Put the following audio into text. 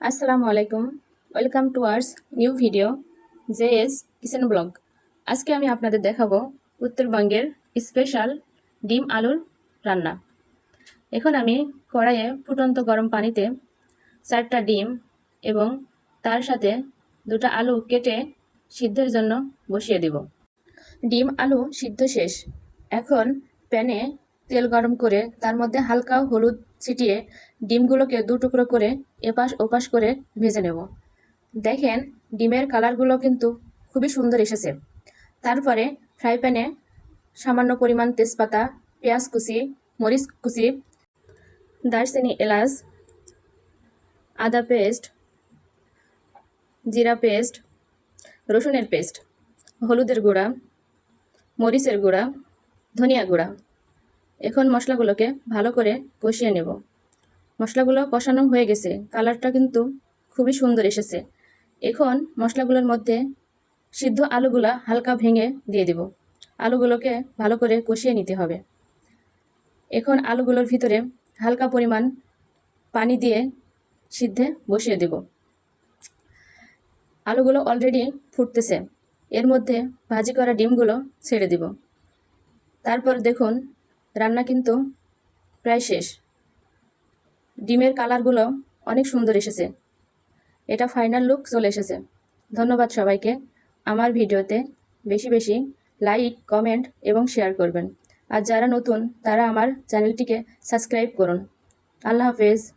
আসসালামু আলাইকুম welcome to ours new video J S kitchen vlog আজকে আমি আপনাদের দেখাবো উত্তরবঙ্গের স্পেশাল ডিম আলুর রান্না। এখন আমি কড়াইয়ে ফুটন্ত গরম পানিতে চারটা ডিম এবং তার সাথে দুটো আলু কেটে সিদ্ধের জন্য বসিয়ে দিব। ডিম আলু সিদ্ধ শেষ। এখন প্যানে তেল গরম করে তার মধ্যে হালকা হলুদ ছিটিয়ে ডিমগুলোকে দু টুকরো করে এপাশ ওপাশ করে ভেজে নেব। দেখেন, ডিমের কালারগুলো কিন্তু খুবই সুন্দর এসেছে। তারপরে ফ্রাই প্যানে সামান্য পরিমাণ তেজপাতা, পেঁয়াজ কুচি, মরিচ কুচি, দারচিনি এলাচ, আদা পেস্ট, জিরা পেস্ট, রসুনের পেস্ট, হলুদের গুঁড়া, মরিচের গুঁড়া, ধনিয়া গুঁড়া। এখন মশলাগুলোকে ভালো করে কষিয়ে নেব। মশলাগুলো কষানো হয়ে গেছে। কালারটা কিন্তু খুবই সুন্দর এসেছে। এখন মশলাগুলোর মধ্যে সিদ্ধ আলুগুলা হালকা ভেঙে দিয়ে দেব। আলুগুলোকে ভালো করে কষিয়ে নিতে হবে। এখন আলুগুলোর ভিতরে হালকা পরিমাণ পানি দিয়ে সিদ্ধে বসিয়ে দেব। আলুগুলো অলরেডি ফুটতেছে। এর মধ্যে ভাজি করা ডিমগুলো ছেড়ে দিব। তারপর দেখুন রান্না কিন্তু প্রায় শেষ। ডিমের কালারগুলো অনেক সুন্দর এসেছে। এটা ফাইনাল লুক চলে এসেছে। ধন্যবাদ সবাইকে। আমার ভিডিওতে বেশি বেশি লাইক কমেন্ট এবং শেয়ার করবেন। আর যারা নতুন, তারা আমার চ্যানেলটিকে সাবস্ক্রাইব করুন। আল্লাহ হাফেজ।